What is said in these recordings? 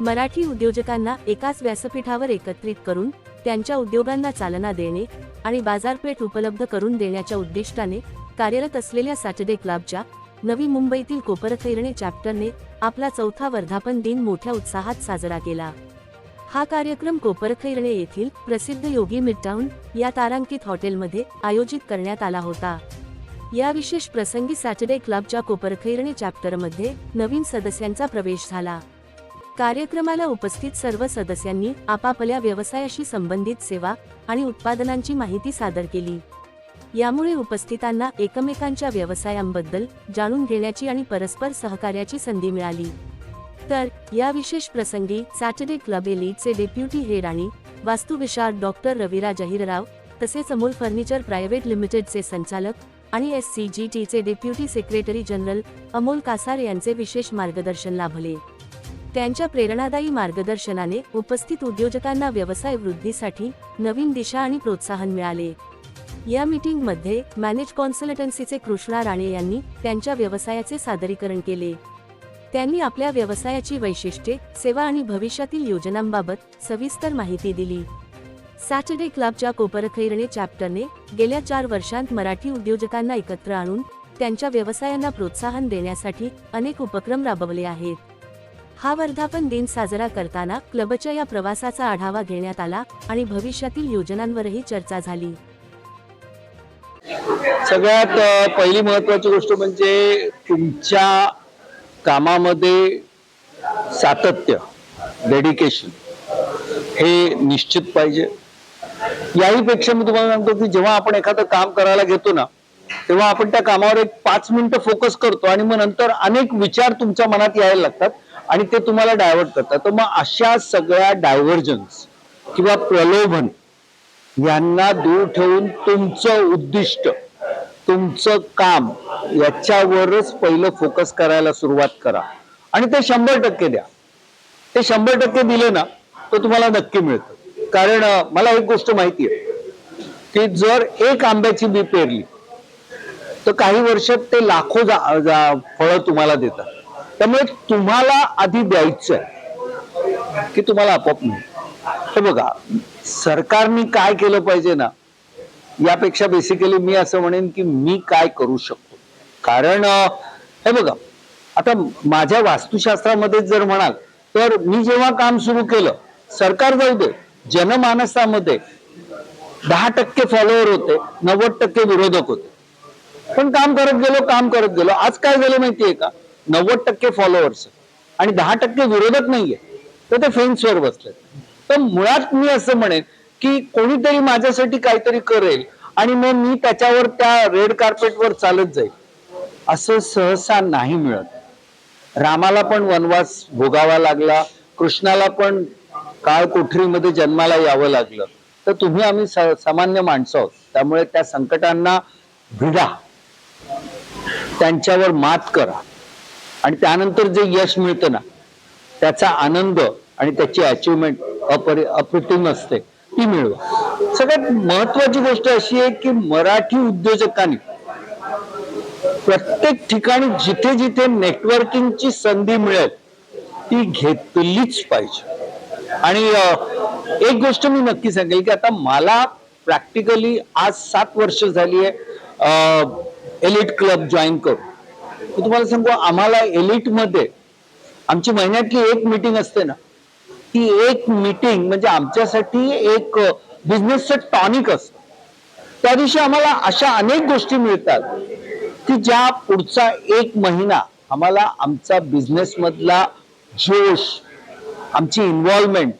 मराठी उद्योजकांना एकाच व्यासपीठावर एकत्रित करून त्यांच्या उद्योगांना चालना देणे आणि बाजारपेठ उपलब्ध करून देण्याच्या उद्दिष्टाने कार्यरत असलेल्या सॅटर्डे क्लबच्या नवी मुंबईतील कोपरखैरणे चॅप्टरने आपला चौथा वर्धापन दिन मोठ्या उत्साहात साजरा केला. हा कार्यक्रम कोपरखैरणे येथील प्रसिद्ध योगी मिडटाऊन या तारांकित हॉटेलमध्ये आयोजित करण्यात आला होता. या विशेष प्रसंगी सॅटर्डे क्लबच्या कोपरखैरणे चॅप्टरमध्ये नवीन सदस्यांचा प्रवेश झाला. कार्यक्रमाला उपस्थित सर्व सदस्यांनी आपापल्या व्यवसायाशी संबंधित सेवा आणि उत्पादनांची माहिती सादर केली. यामुळे उपस्थितांना एकमेकांच्या व्यवसायांबद्दल जाणून घेण्याची आणि परस्पर सहकार्याची संधी मिळाली. तर या विशेष प्रसंगी सॅटर्डे क्लब एलीटचे डेप्युटी हेड आणि वास्तुविशारद डॉक्टर रविराज अहिरराव तसेच अमोल फर्निचर प्रायव्हेट लिमिटेडचे संचालक आणि एस सी जी टीचे deputy secretary general Amol Kasar यांचे विशेष मार्गदर्शन लाभले. त्यांच्या प्रेरणादायी मार्गदर्शनाने उपस्थित उद्योजकांना व्यवसाय वृद्धीसाठी नवीन दिशा आणि प्रोत्साहन मिळाले. या मीटिंगमध्ये मॅनेज कॉन्सल्टन्सीचे कृष्णा राणे यांनी त्यांच्या व्यवसायाचे सादरीकरण केले. त्यांनी आपल्या व्यवसायाची वैशिष्ट्ये सेवा आणि भविष्यातील योजनांबाबत सविस्तर माहिती दिली. सॅटर्डे क्लबच्या कोपरखैरणे चॅप्टरने गेल्या चार वर्षांत मराठी उद्योजकांना एकत्र आणून त्यांच्या व्यवसायांना प्रोत्साहन देण्यासाठी अनेक उपक्रम राबवले आहेत. हा वर्धापन दिन साजरा करताना क्लबच्या या प्रवासाचा आढावा घेण्यात आला आणि भविष्यातील योजनांवरही चर्चा झाली. सगळ्यात पहिली महत्वाची गोष्ट म्हणजे तुमच्या कामामध्ये सातत्य डेडिकेशन हे निश्चित पाहिजे. याही पेक्षा मी तुम्हाला सांगतो की जेव्हा आपण एखादं काम करायला घेतो ना तेव्हा आपण त्या कामावर एक पाच मिनिटं फोकस करतो आणि मग नंतर अनेक विचार तुमच्या मनात यायला लागतात. आणि ते तुम्हाला डायव्हर्ट करतात. तर मग अशा सगळ्या डायव्हर्जन्स किंवा प्रलोभन यांना दूर ठेवून तुमचं उद्दिष्ट तुमचं काम याच्यावरच पहिलं फोकस करायला सुरुवात करा. आणि ते शंभर टक्के द्या. ते शंभर टक्के दिले ना तर तुम्हाला नक्की मिळतं. कारण मला एक गोष्ट माहिती आहे की जर एक आंब्याची बी पेरली तर काही वर्षात ते लाखो जा- जा- फळं तुम्हाला देतात. त्यामुळे तुम्हाला आधी द्यायचं आहे की तुम्हाला आपोआप नाही हे बघा सरकारने काय केलं पाहिजे ना यापेक्षा बेसिकली मी असं म्हणेन की मी काय करू शकतो. कारण हे बघा आता माझ्या वास्तुशास्त्रामध्ये जर म्हणाल तर मी जेव्हा काम सुरू केलं सरकार जाऊ दे जनमानसामध्ये दहा टक्के फॉलोअर होते नव्वद टक्के विरोधक होते. पण काम करत गेलो काम करत गेलो. आज काय झालं माहितीये का? नव्वद टक्के फॉलोअर्स आणि दहा टक्के विरोधक नाहीये. तर ते फेन्सवर बसलेत तर मुळात मी असं म्हणेन की कोणीतरी माझ्यासाठी काहीतरी करेल आणि मग मी त्याच्यावर त्या रेड कार्पेटवर चालत जाईल. असं सहसा नाही मिळत. रामाला पण वनवास भोगावा लागला. कृष्णाला पण काळ कोठरीमध्ये जन्माला यावं लागलं. तर तुम्ही आम्ही स- सामान्य माणसं आहोत. त्यामुळे त्या संकटांना भिडा. त्यांच्यावर मात करा. आणि त्यानंतर जे यश मिळतं ना त्याचा आनंद आणि त्याची अचिव्हमेंट अपरि अप्रतिम असते ती मिळवा. सगळ्यात महत्वाची गोष्ट अशी आहे की मराठी उद्योजकांनी प्रत्येक ठिकाणी जिथे जिथे नेटवर्किंगची संधी मिळेल ती घेतलीच पाहिजे. आणि एक गोष्ट मी नक्की सांगेल की आता मला प्रॅक्टिकली आज सात वर्ष झाली आहे एलिट क्लब जॉईन करून. मी तुम्हाला सांगू आम्हाला एलिटमध्ये आमची महिन्यातली एक मीटिंग असते ना ती एक मीटिंग म्हणजे आमच्यासाठी एक बिझनेसचं टॉनिक असतं. त्या दिवशी आम्हाला अशा अनेक गोष्टी मिळतात की ज्या पुढचा एक महिना आम्हाला आमचा बिझनेस मधला जोश आमची इन्व्हॉल्वमेंट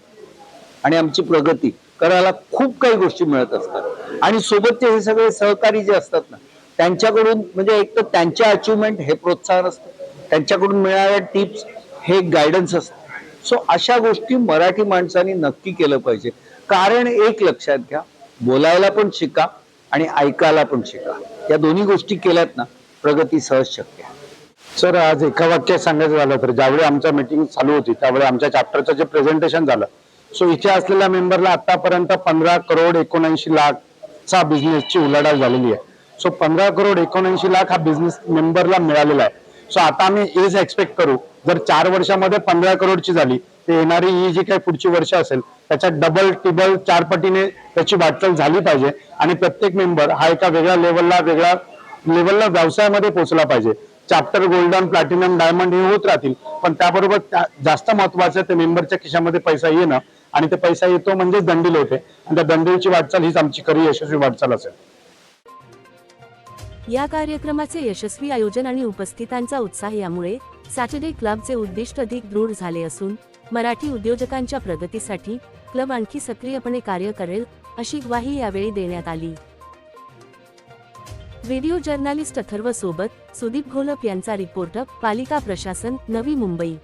आणि आमची प्रगती करायला खूप काही गोष्टी मिळत असतात. आणि सोबतचे हे सगळे सहकारी जे असतात ना त्यांच्याकडून म्हणजे एक तर त्यांच्या अचिव्हमेंट हे प्रोत्साहन असतं. त्यांच्याकडून मिळणाऱ्या टिप्स हे गायडन्स असतं. सो अशा गोष्टी मराठी माणसांनी नक्की केलं पाहिजे. कारण एक लक्षात घ्या बोलायला पण शिका आणि ऐकायला पण शिका. या दोन्ही गोष्टी केल्यात ना प्रगती सहज शक्य आहे. सर आज एका वाक्यात सांगायचं झालं तर ज्यावेळी आमच्या मीटिंग चालू होती त्यावेळी आमच्या चॅप्टरचं जे प्रेझेंटेशन झालं सो इथे असलेल्या मेंबरला आतापर्यंत पंधरा करोड एकोणऐंशी लाखचा बिझनेसची उलाढाल झालेली आहे. सो पंधरा करोड एकोणऐंशी लाख हा बिझनेस मेंबरला मिळालेला आहे. सो आता आम्ही एज एक्सपेक्ट करू. जर चार वर्षामध्ये पंधरा करोडची झाली ते येणारी ही जी काही पुढची वर्ष असेल त्याच्यात डबल टिबल चार पटीने त्याची वाटचाल झाली पाहिजे. आणि प्रत्येक मेंबर हा एका वेगळ्या लेवलला वेगळ्या लेवलला व्यवसायामध्ये पोहोचला पाहिजे. चॅप्टर गोल्डन प्लॅटिनम डायमंड हे होत राहतील. पण त्याबरोबर जास्त महत्वाचं ते मेंबरच्या खिशामध्ये पैसा येणं. आणि ते पैसा येतो म्हणजे दंडील होते. आणि त्या दंडीलची वाटचाल हीच आमची खरी यशस्वी वाटचाल असेल. या कार्यक्रमाचे यशस्वी आयोजन आणि उपस्थितांचा उत्साह यामुळे सॅटर्डे क्लबचे उद्दिष्ट अधिक दृढ झाले असून मराठी उद्योजकांच्या प्रगतीसाठी क्लब आणखी सक्रियपणे कार्य करेल अशी ग्वाही यावेळी देण्यात आली. व्हिडिओ जर्नालिस्ट अथर्व सोबत सुदीप घोलप यांचा रिपोर्ट पालिका प्रशासन नवी मुंबई.